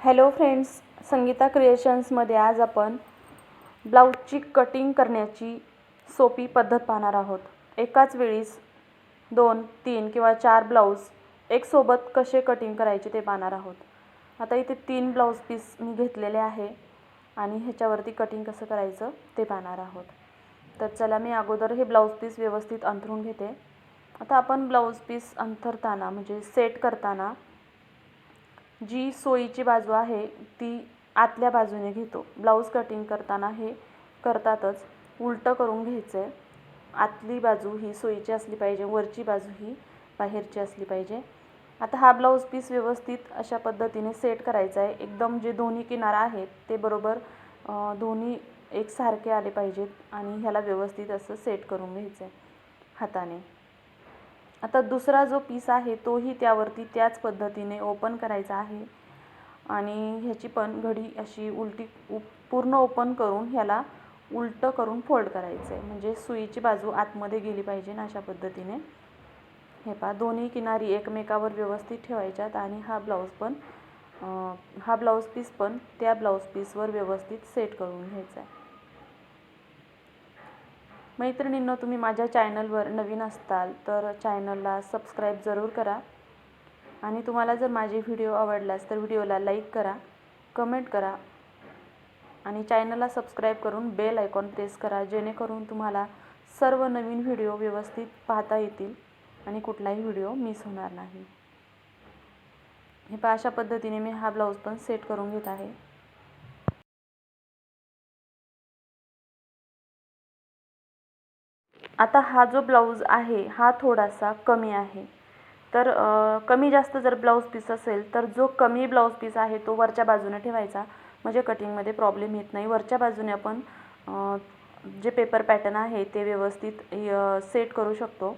Hello friends Sangeeta क्रिएशन्समध्ये आज आपण ब्लाऊजची cutting करण्याची सोपी पद्धत पाहणार आहोत. एकाच वेळीस दोन तीन किंवा चार ब्लाऊज एकसोबत कसे कटिंग करायचे ते पाहणार आहोत. आता इथे तीन ब्लाऊज पीस मी घेतलेले आहे आणि ह्याच्यावरती कटिंग कसं करायचं ते पाहणार आहोत. तर चला मी अगोदर हे ब्लाऊज पीस व्यवस्थित अंथरून घेते. आता आपण ब्लाऊज पीस अंथरताना म्हणजे सेट करताना जी सोयीची बाजू आहे ती आतल्या बाजूने घेतो. ब्लाऊज कटिंग करताना हे करतातच. उलटं करून घ्यायचं आहे आतली बाजू ही सोयीची असली पाहिजे वरची बाजू ही बाहेरची असली पाहिजे. आता हा ब्लाऊज पीस व्यवस्थित अशा पद्धतीने सेट करायचा आहे. एकदम जे दोन्ही किनार आहेत ते बरोबर दोन्ही एकसारखे आले पाहिजेत आणि ह्याला व्यवस्थित असं सेट करून घ्यायचं आहे हाताने. आता दुसरा जो पीस आहे तोही त्यावरती त्याच पद्धतीने ओपन करायचा आहे. आणि ह्याची पण घडी अशी उलटी उ पूर्ण ओपन करून ह्याला उलटं करून फोल्ड करायचं आहे म्हणजे सुईची बाजू आतमध्ये गेली पाहिजे ना अशा पद्धतीने. हे पहा दोन्ही किनारी एकमेकावर व्यवस्थित ठेवायच्यात आणि हा ब्लाऊज पण हा ब्लाऊज पीस पण त्या ब्लाऊज पीसवर व्यवस्थित सेट करून घ्यायचा आहे मैत्रिणींनो तुम्ही माझ्या चॅनलवर नवीन असताल तर चॅनलला सबस्क्राईब जरूर करा. आणि तुम्हाला जर माझे व्हिडिओ आवडल्यास तर व्हिडिओला लाईक करा कमेंट करा आणि चॅनलला सबस्क्राईब करून बेल आयकॉन प्रेस करा जेणेकरून तुम्हाला सर्व नवीन व्हिडिओ व्यवस्थित पाहता येतील आणि कुठलाही व्हिडिओ मिस होणार नाही. हे पहा अशा पद्धतीने मी हा ब्लाऊज पण सेट करून घेत आहे. आता हा जो ब्लाऊज आहे हा थोडासा कमी आहे. तर कमी जास्त जर ब्लाऊज पीस असेल तर जो कमी ब्लाऊज पीस आहे तो वरच्या बाजूने ठेवायचा. म्हणजे कटिंगमध्ये प्रॉब्लेम येत नाही. वरच्या बाजूने आपण जे पेपर पॅटर्न आहे ते व्यवस्थित सेट करू शकतो.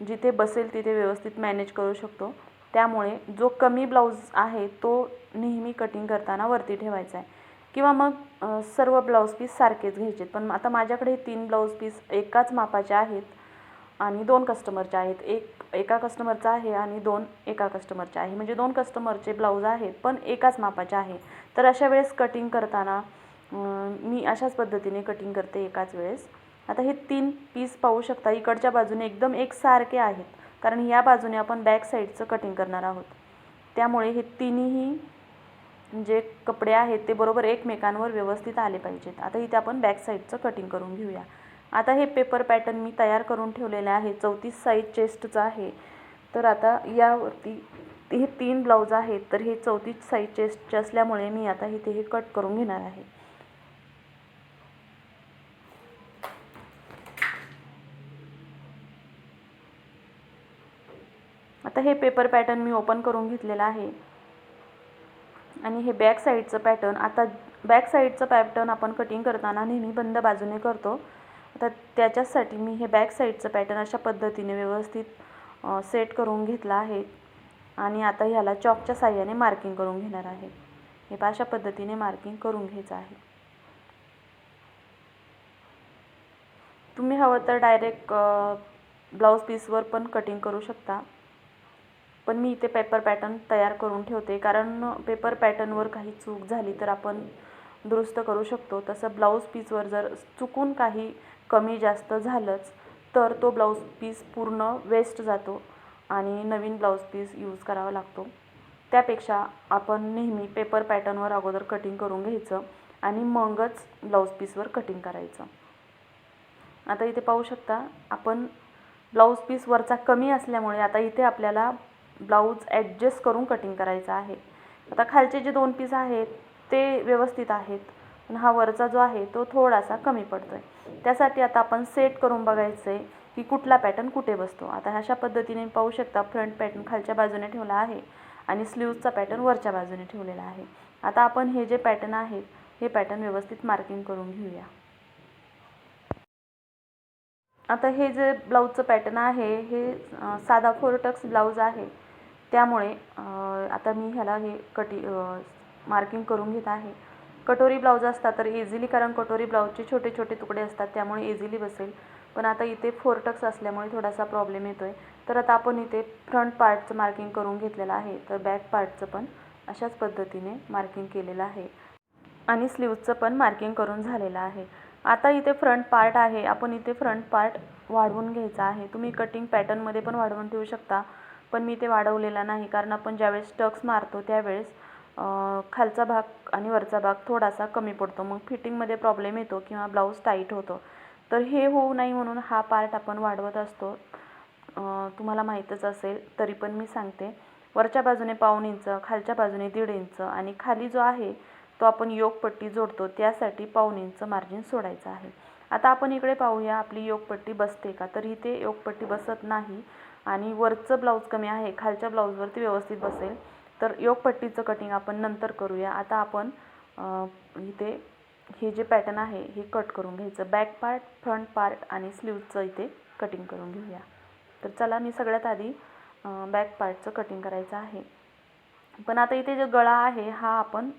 जिथे बसेल तिथे व्यवस्थित मॅनेज करू शकतो. त्यामुळे जो कमी ब्लाऊज आहे तो नेहमी कटिंग करताना वरती ठेवायचा आहे. किंवा मग सर्व ब्लाऊज पीस सारखेच घ्यायचे पण आता माझ्याकडे तीन ब्लाऊज पीस एकाच मापाचे आहेत आणि दोन कस्टमरचे आहेत. एक एका कस्टमरचा आहे आणि दोन एका कस्टमरचे आहे. म्हणजे दोन कस्टमरचे ब्लाऊज आहेत पण एकाच मापाचे आहे. तर अशा वेळेस कटिंग करताना मी अशाच पद्धतीने कटिंग करते एकाच वेळेस. आता हे तीन पीस पाहू शकता इकडच्या बाजूने एकदम एकसारखे आहेत. कारण या बाजूने आपण बॅक साईडचं कटिंग करणार आहोत. त्यामुळे हे तिन्ही जे कपडे आहेत ते बरोबर एकमेकांवर व्यवस्थित आले पाहिजेत. आता इथे आपण बॅक साईडचं कटिंग करून घेऊया. आता हे पेपर पॅटर्न मी तयार करून ठेवलेले आहे. चौतीस साईज चेस्टचं आहे. तर आता यावरती हे तीन ब्लाऊज आहेत. तर हे चौतीस साईज चेस्टचे असल्यामुळे मी आता इथे हे कट करून घेणार आहे. आता हे पेपर पॅटर्न मी ओपन करून घेतलेलं आहे. आणि हे बॅक साईडचं पॅटर्न आता बॅक साईडचं पॅटर्न आपण कटिंग करताना नेहमी बंद बाजूने करतो. आता त्याच्यासाठी मी हे बॅक साईडचं पॅटर्न अशा पद्धतीने व्यवस्थित सेट करून घेतलं आहे. आणि आता ह्याला चॉकच्या साह्याने मार्किंग करून घेणार आहे. हे अशा पद्धतीने मार्किंग करून घ्यायचं आहे. तुम्ही हवं तर डायरेक्ट ब्लाऊज पीसवर पण कटिंग करू शकता. पण मी इथे पेपर पॅटर्न तयार करून ठेवते. कारण पेपर पॅटर्नवर काही चूक झाली तर आपण दुरुस्त करू शकतो. तसं ब्लाऊज पीसवर जर चुकून काही कमी जास्त झालंच तर तो ब्लाऊज पीस पूर्ण वेस्ट जातो आणि नवीन ब्लाऊज पीस यूज करावा लागतो. त्यापेक्षा आपण नेहमी पेपर पॅटर्नवर अगोदर कटिंग करून घ्यायचं आणि मगच ब्लाऊज पीसवर कटिंग करायचं. आता इथे पाहू शकता आपण ब्लाऊज पीस वरचा कमी असल्यामुळे आता इथे आपल्याला ब्लाऊज ॲडजस्ट करून कटिंग करायचं आहे. आता खालचे जे दोन पीस आहेत ते व्यवस्थित आहेत. पण हा वरचा जो आहे तो थोडासा कमी पडतो आहे त्यासाठी आता आपण सेट करून बघायचं आहे की कुठला पॅटर्न कुठे बसतो. आता अशा पद्धतीने पाहू शकता फ्रंट पॅटर्न खालच्या बाजूने ठेवला आहे आणि स्लीव्जचा पॅटर्न वरच्या बाजूने ठेवलेला आहे. आता आपण हे जे पॅटर्न आहेत हे पॅटर्न व्यवस्थित मार्किंग करून घेऊया. आता हे जे ब्लाऊजचं पॅटर्न आहे हे साधा साधा फोरटक्स ब्लाऊज आहे. त्यामुळे आता मी ह्याला हे कटी मार्किंग करून घेत आहे. कटोरी ब्लाऊज असतात तर इझिली कारण कटोरी ब्लाऊजचे छोटे छोटे तुकडे असतात त्यामुळे इझिली बसेल. पण आता इथे फोरटक्स असल्यामुळे थोडासा प्रॉब्लेम येतो आहे तर आता आपण इथे फ्रंट पार्टचं मार्किंग करून घेतलेलं आहे तर बॅक पार्टचं पण अशाच पद्धतीने मार्किंग केलेलं आहे. आणि स्लीव्जचं पण मार्किंग करून झालेलं आहे. आता इथे फ्रंट पार्ट आहे आपण इथे फ्रंट पार्ट वाढवून घ्यायचा आहे. तुम्ही कटिंग पॅटर्नमध्ये पण वाढवून ठेवू शकता. पण मी ते वाढवलेला नाही. कारण आपण ज्यावेळेस टक्स मारतो त्यावेळेस खालचा भाग आणि वरचा भाग थोडासा कमी पडतो. मग फिटिंगमध्ये प्रॉब्लेम येतो किंवा ब्लाऊज टाईट होतो. तर हे होऊ नाही म्हणून हा पार्ट आपण वाढवत असतो. तुम्हाला माहीतच असेल तरी पण मी सांगते. वरच्या बाजूने पाऊण इंच खालच्या बाजूने दीड इंच आणि खाली जो आहे तो आपण योगपट्टी जोडतो. त्यासाठी पाऊण इंच मार्जिन सोडायचं आहे. आता आपण इकडे पाहूया आपली योगपट्टी बसते का? तर इथे योगपट्टी बसत नाही. आणि वरचं ब्लाऊज कमी आहे खालच्या ब्लाऊजवरती व्यवस्थित बसेल. तर योगपट्टीचं कटिंग आपण नंतर करूया. आता आपण इथे हे जे पॅटर्न आहे हे कट करून घ्यायचं. बॅक पार्ट फ्रंट पार्ट आणि स्लीवचं इथे कटिंग करून घेऊया. तर चला मी सगळ्यात आधी बॅक पार्टचं कटिंग करायचं आहे. पण आता इथे जो गळा आहे हा आपण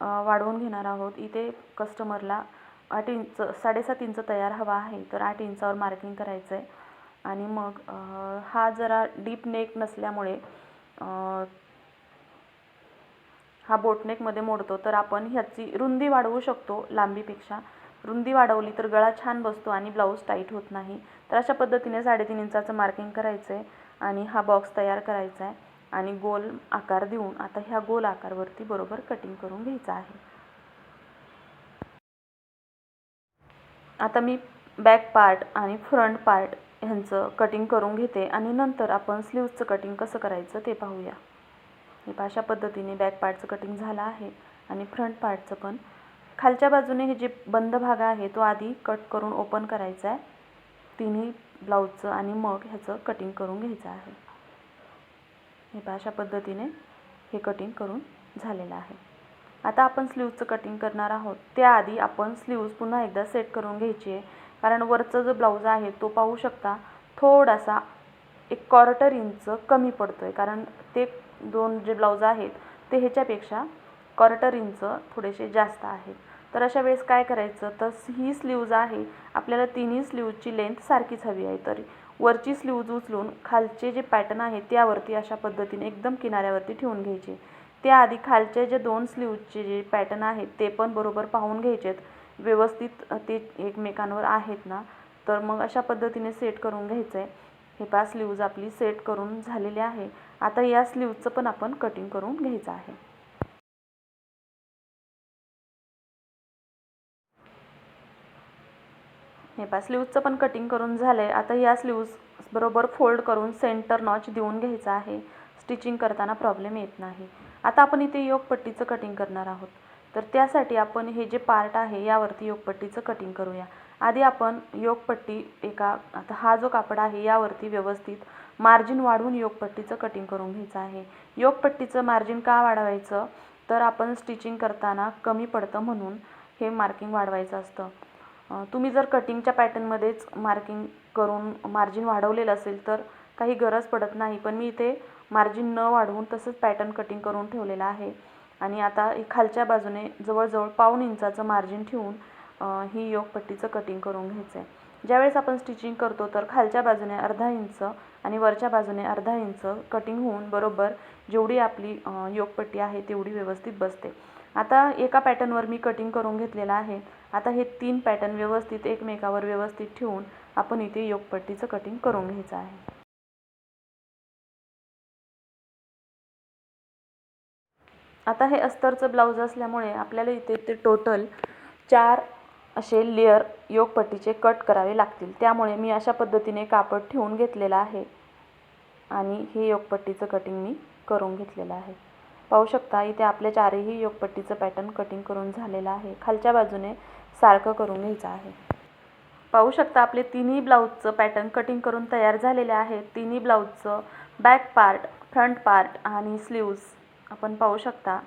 वाढवून घेणार आहोत. इथे कस्टमरला आठ इंच साडेसात इंच तयार हवा आहे. तर आठ इंचावर मार्किंग करायचं आहे आणि मग हा जरा डीप नेक नसल्यामुळे हा बोटनेकमध्ये मोडतो. तर आपण ह्याची रुंदी वाढवू शकतो लांबीपेक्षा. रुंदी वाढवली तर गळा छान बसतो आणि ब्लाऊज टाईट होत नाही. तर अशा पद्धतीने साडेतीन इंचाचं मार्किंग करायचं आहे आणि हा बॉक्स तयार करायचा आहे आणि गोल आकार देऊन आता ह्या गोल आकारवरती बरोबर कटिंग करून घ्यायचा आहे. आता मी बॅक पार्ट आणि फ्रंट पार्ट ह्यांचं कटिंग करून घेते आणि नंतर आपण स्लीव्जचं कटिंग कसं करायचं ते पाहूया. हे अशा पद्धतीने बॅक पार्टचं कटिंग झालं आहे आणि फ्रंट पार्टचं पण. खालच्या बाजूने हे जे बंद भाग आहे तो आधी कट करून ओपन करायचा आहे. तिन्ही ब्लाऊजचं आणि मग ह्याचं कटिंग करून घ्यायचं आहे. हे अशा पद्धतीने हे कटिंग करून झालेलं आहे. आता आपण स्लीवचं कटिंग करणार आहोत. त्याआधी आपण स्लीव्ज पुन्हा एकदा सेट करून घ्यायची आहे. कारण वरचं जो ब्लाऊज आहे तो पाहू शकता थोडासा एक क्वार्टर इंच कमी पडतो आहे कारण ते दोन जे ब्लाऊज आहेत ते ह्याच्यापेक्षा क्वार्टर इंच थोडेसे जास्त आहेत. तर अशा वेळेस काय करायचं? तर ही स्लीव्ज आहे. आपल्याला तिन्ही स्लीवची लेंथ सारखीच हवी आहे. तर वरची स्लीव्ज उचलून खालचे जे पॅटर्न आहे त्यावरती अशा पद्धतीने एकदम किनाऱ्यावरती ठेवून घ्यायचे. त्याआधी खालचे जे दोन स्लीवचे जे पॅटर्न आहेत ते पण बरोबर पाहून घ्यायचेत. व्यवस्थित ते एकमेकांवर आहेत ना तर मग अशा पद्धतीने सेट करून घ्यायचं आहे हे पाच स्लीव्ज आपली सेट करून झालेली आहे. आता या स्लीवचं पण आपण कटिंग करून घ्यायचं आहे. हे पहा स्लीवचं पण कटिंग करून झालं आहे आता या स्लीव्ज बरोबर फोल्ड करून सेंटर नॉच देऊन घ्यायचं आहे. स्टिचिंग करताना प्रॉब्लेम येत नाही. आता आपण इथे योगपट्टीचं कटिंग करणार आहोत. तर त्यासाठी आपण हे जे पार्ट आहे यावरती योगपट्टीचं कटिंग करूया. आधी आपण योगपट्टी एका आता हा जो कापड आहे यावरती व्यवस्थित मार्जिन वाढवून योगपट्टीचं कटिंग करून घ्यायचं आहे. योगपट्टीचं मार्जिन का वाढवायचं? तर आपण स्टिचिंग करताना कमी पडतं म्हणून हे मार्किंग वाढवायचं असतं. तुम्ही जर कटिंगच्या पॅटर्नमध्येच मार्किंग करून मार्जिन वाढवलेलं असेल तर काही गरज पडत नाही पण मी इथे मार्जिन न वाढवून तसंच पॅटर्न कटिंग करून ठेवलेलं आहे. आणि आता खालच्या बाजूने जवळजवळ पाऊण इंचाचं मार्जिन ठेवून ही योगपट्टीचं कटिंग करून घ्यायचं आहे ज्यावेळेस आपण स्टिचिंग करतो तर खालच्या बाजूने अर्धा इंच आणि वरच्या बाजूने अर्धा इंच कटिंग होऊन बरोबर जेवढी आपली योगपट्टी आहे तेवढी व्यवस्थित बसते. आता एका पॅटर्नवर मी कटिंग करून घेतलेलं आहे. आता हे तीन पॅटर्न व्यवस्थित एकमेकावर व्यवस्थित ठेवून आपण इथे योगपट्टीचं कटिंग करून घ्यायचं आहे. आता हे अस्तरचं ब्लाऊज असल्यामुळे आपल्याला इथे ते टोटल चार असे लेअर योगपट्टीचे कट करावे लागतील. त्यामुळे मी अशा पद्धतीने कापड ठेवून घेतलेलं आहे. आणि हे योगपट्टीचं कटिंग मी करून घेतलेलं आहे. पाहू शकता इथे आपल्या चारही योगपट्टीचं पॅटर्न कटिंग करून झालेलं आहे. खालच्या बाजूने सारखं करून घ्यायचं आहे. पाहू शकता आपले तिन्ही ब्लाऊजचं पॅटर्न कटिंग करून तयार झालेले आहेत तिन्ही ब्लाऊजचं बॅक पार्ट फ्रंट पार्ट आणि स्लीव्ज आपण पाहू शकता.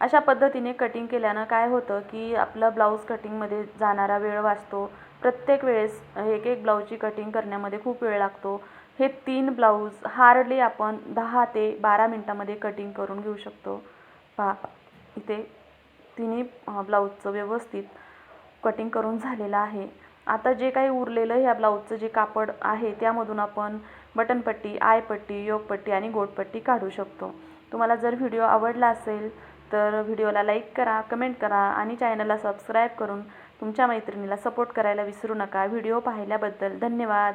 अशा पद्धतीने कटिंग केल्यानं काय होतं की आपलं ब्लाऊज कटिंगमध्ये जाणारा वेळ वाचतो. प्रत्येक वेळेस एक एक ब्लाऊजची कटिंग करण्यामध्ये खूप वेळ लागतो. हे तीन ब्लाऊज हार्डली आपण दहा ते बारा मिनटामध्ये कटिंग करून घेऊ शकतो. पहा इथे तिन्ही ब्लाऊजचं व्यवस्थित कटिंग करून झालेलं आहे. आता जे काही उरलेलं ह्या ब्लाऊजचं जे कापड आहे त्यामधून आपण बटनपट्टी आयपट्टी योगपट्टी आणि गोटपट्टी काढू शकतो. तुम्हाला जर व्हिडिओ आवडला असेल तर व्हिडिओला लाईक करा कमेंट करा आणि चॅनलला सबस्क्राईब करून तुमच्या मैत्रिणीला सपोर्ट करायला विसरू नका. व्हिडिओ पाहिल्याबद्दल धन्यवाद.